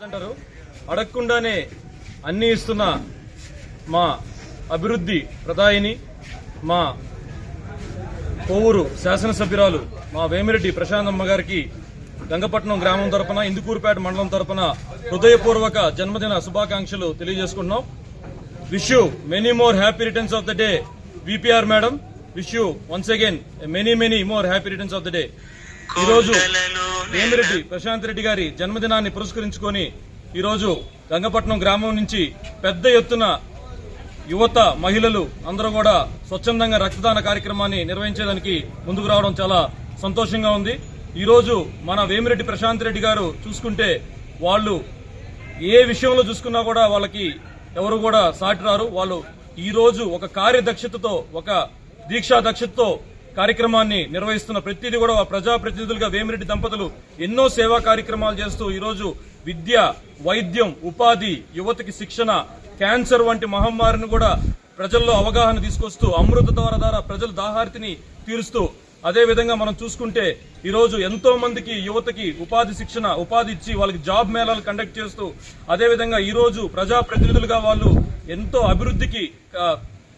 అంటారు అడగకుండానే అన్ని ఇస్తున్న మా అభివృద్ధి ప్రదాయిని మా కోవూరు శాసనసభ్యురాలు మా వేమిరెడ్డి ప్రశాంతమ్మ గారికి గంగపట్నం గ్రామం తరపున ఇందుకూరుపేట మండలం తరపున హృదయపూర్వక జన్మదిన శుభాకాంక్షలు తెలియజేసుకుంటున్నాం. Wish you many more happy returns of the day VPR madam wish you once again many many more happy returns of the day ఈ రోజు వేమిరెడ్డి ప్రశాంత్ రెడ్డి గారి జన్మదినాన్ని పురస్కరించుకొని ఈరోజు గంగపట్నం గ్రామం నుంచి పెద్ద ఎత్తున యువత మహిళలు అందరూ కూడా స్వచ్ఛందంగా రక్తదాన కార్యక్రమాన్ని నిర్వహించేదానికి ముందుకు రావడం చాలా సంతోషంగా ఉంది. ఈరోజు మన వేమిరెడ్డి ప్రశాంత్ రెడ్డి గారు చూసుకుంటే వాళ్ళు ఏ విషయంలో చూసుకున్నా కూడా వాళ్ళకి ఎవరు కూడా సాటి రారు. వాళ్ళు ఈరోజు ఒక కార్యదక్షతతో ఒక దీక్షా దక్షతతో కార్యక్రమాన్ని నిర్వహిస్తున్న ప్రతిదీ కూడా ప్రజాప్రతినిధులుగా వేమిరెడ్డి దంపతులు ఎన్నో సేవా కార్యక్రమాలు చేస్తూ ఈరోజు విద్య వైద్యం ఉపాధి యువతకి శిక్షణ క్యాన్సర్ వంటి మహమ్మారిని కూడా ప్రజల్లో అవగాహన తీసుకొస్తూ అమృత ద్వారా ద్వారా ప్రజల దాహార్తిని తీరుస్తూ అదేవిధంగా మనం చూసుకుంటే ఈరోజు ఎంతో మందికి యువతకి ఉపాధి శిక్షణ ఉపాధి ఇచ్చి వాళ్ళకి జాబ్ మేళాలు కండక్ట్ చేస్తూ అదేవిధంగా ఈరోజు ప్రజాప్రతినిధులుగా వాళ్ళు ఎంతో అభివృద్ధికి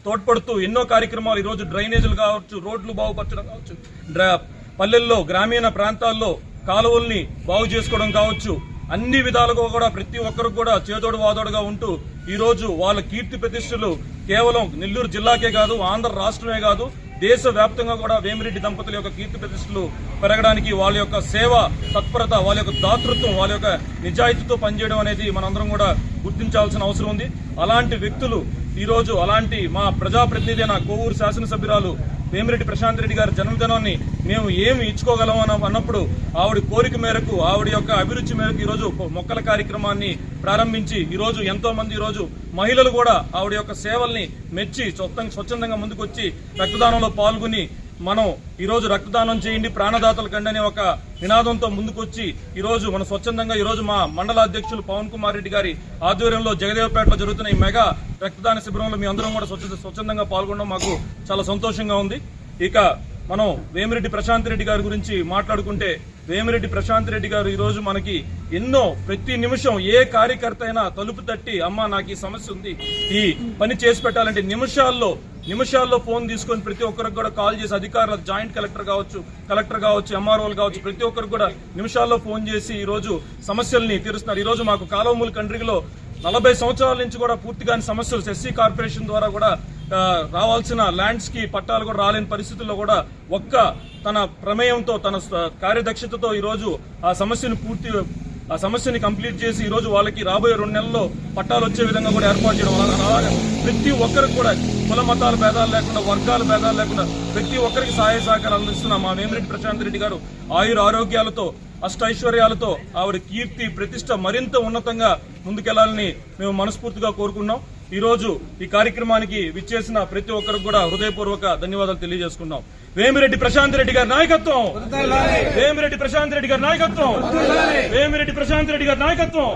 తోడ్పడుతూ ఎన్నో కార్యక్రమాలు ఈరోజు డ్రైనేజీలు కావచ్చు రోడ్లు బాగుపరచడం కావచ్చు డ్రా- పల్లెల్లో గ్రామీణ ప్రాంతాల్లో కాలువల్ని బాగు చేసుకోవడం కావచ్చు అన్ని విధాలుగా కూడా ప్రతి ఒక్కరు కూడా చేదోడు వాదోడుగా ఉంటూ ఈరోజు వాళ్ళ కీర్తి ప్రతిష్టలు కేవలం నెల్లూరు జిల్లాకే కాదు ఆంధ్ర రాష్ట్రమే కాదు దేశవ్యాప్తంగా కూడా వేమిరెడ్డి దంపతుల యొక్క కీర్తి ప్రతిష్టలు పెరగడానికి వాళ్ళ యొక్క సేవ తత్పరత వాళ్ళ యొక్క దాతృత్వం వాళ్ళ యొక్క నిజాయితీతో పనిచేయడం అనేది మనందరం కూడా గుర్తించాల్సిన అవసరం ఉంది. అలాంటి వ్యక్తులు ఈరోజు అలాంటి మా ప్రజాప్రతినిధి అయిన కోవూరు శాసనసభ్యురాలు వేమిరెడ్డి ప్రశాంత్ రెడ్డి గారి జన్మదినాన్ని మేము ఏమి ఇచ్చుకోగలం అన్నప్పుడు ఆవిడ కోరిక మేరకు ఆవిడ యొక్క అభిరుచి మేరకు ఈ రోజు మొక్కల కార్యక్రమాన్ని ప్రారంభించి ఈరోజు ఎంతో మంది ఈ రోజు మహిళలు కూడా ఆవిడ యొక్క సేవల్ని మెచ్చి స్వచ్ఛందంగా ముందుకొచ్చి రక్తదానంలో పాల్గొని మనం ఈరోజు రక్తదానం చేయండి ప్రాణదాతల కండి అనే ఒక నినాదంతో ముందుకొచ్చి ఈరోజు మన స్వచ్ఛందంగా ఈరోజు మా మండల అధ్యక్షులు పవన్ కుమార్ రెడ్డి గారి ఆధ్వర్యంలో జగదేవపేటలో జరుగుతున్న ఈ మెగా రక్తదాన శిబిరంలో మీ అందరం కూడా స్వచ్ఛ స్వచ్ఛందంగా పాల్గొనడం మాకు చాలా సంతోషంగా ఉంది. ఇక మనం వేమిరెడ్డి ప్రశాంత్ రెడ్డి గారి గురించి మాట్లాడుకుంటే వేమిరెడ్డి ప్రశాంత్ రెడ్డి గారు ఈరోజు మనకి ఎన్నో ప్రతి నిమిషం ఏ కార్యకర్త అయినా తలుపు తట్టి అమ్మా నాకు ఈ సమస్య ఉంది ఈ పని చేసి పెట్టాలంటే నిమిషాల్లో నిమిషాల్లో ఫోన్ తీసుకొని ప్రతి ఒక్కరికి కూడా కాల్ చేసి అధికారులు జాయింట్ కలెక్టర్ కావచ్చు కలెక్టర్ కావచ్చు ఎంఆర్ఓలు కావచ్చు ప్రతి ఒక్కరికి కూడా నిమిషాల్లో ఫోన్ చేసి ఈ రోజు సమస్యల్ని తీరుస్తున్నారు. ఈ రోజు మాకు కాలువమూలి కండ్రిగిలో నలభై సంవత్సరాల నుంచి కూడా పూర్తిగా సమస్యలు ఎస్సీ కార్పొరేషన్ ద్వారా కూడా రావాల్సిన ల్యాండ్స్కి పట్టాలు కూడా రాలేని పరిస్థితుల్లో కూడా ఒక్క తన ప్రమేయంతో తన కార్యదక్షతతో ఈరోజు ఆ సమస్యను పూర్తి ఆ సమస్యని కంప్లీట్ చేసి ఈరోజు వాళ్ళకి రాబోయే రెండు నెలల్లో పట్టాలు వచ్చే విధంగా కూడా ఏర్పాటు చేయడం అలాగే ప్రతి ఒక్కరికి కూడా కుల మతాల భేదాలు లేకుండా వర్గాల భేదాలు లేకుండా ప్రతి ఒక్కరికి సహాయ సహకారాలు అందిస్తున్న మా వేమిరెడ్డి ప్రశాంత్ రెడ్డి గారు ఆయుర ఆరోగ్యాలతో అష్టైశ్వర్యాలతో ఆవిడ కీర్తి ప్రతిష్ట మరింత ఉన్నతంగా ముందుకెళ్ళాలని మేము మనస్ఫూర్తిగా కోరుకున్నాం ఈ రోజు ఈ కార్యక్రమానికి విచ్చేసిన ప్రతి ఒక్కరికి కూడా హృదయపూర్వక ధన్యవాదాలు తెలియజేసుకున్నాం వేమిరెడ్డి ప్రశాంత్ రెడ్డి గారి నాయకత్వం. వేమిరెడ్డి ప్రశాంత్ రెడ్డి గారి నాయకత్వం. వేమిరెడ్డి ప్రశాంత్ రెడ్డి గారి నాయకత్వం.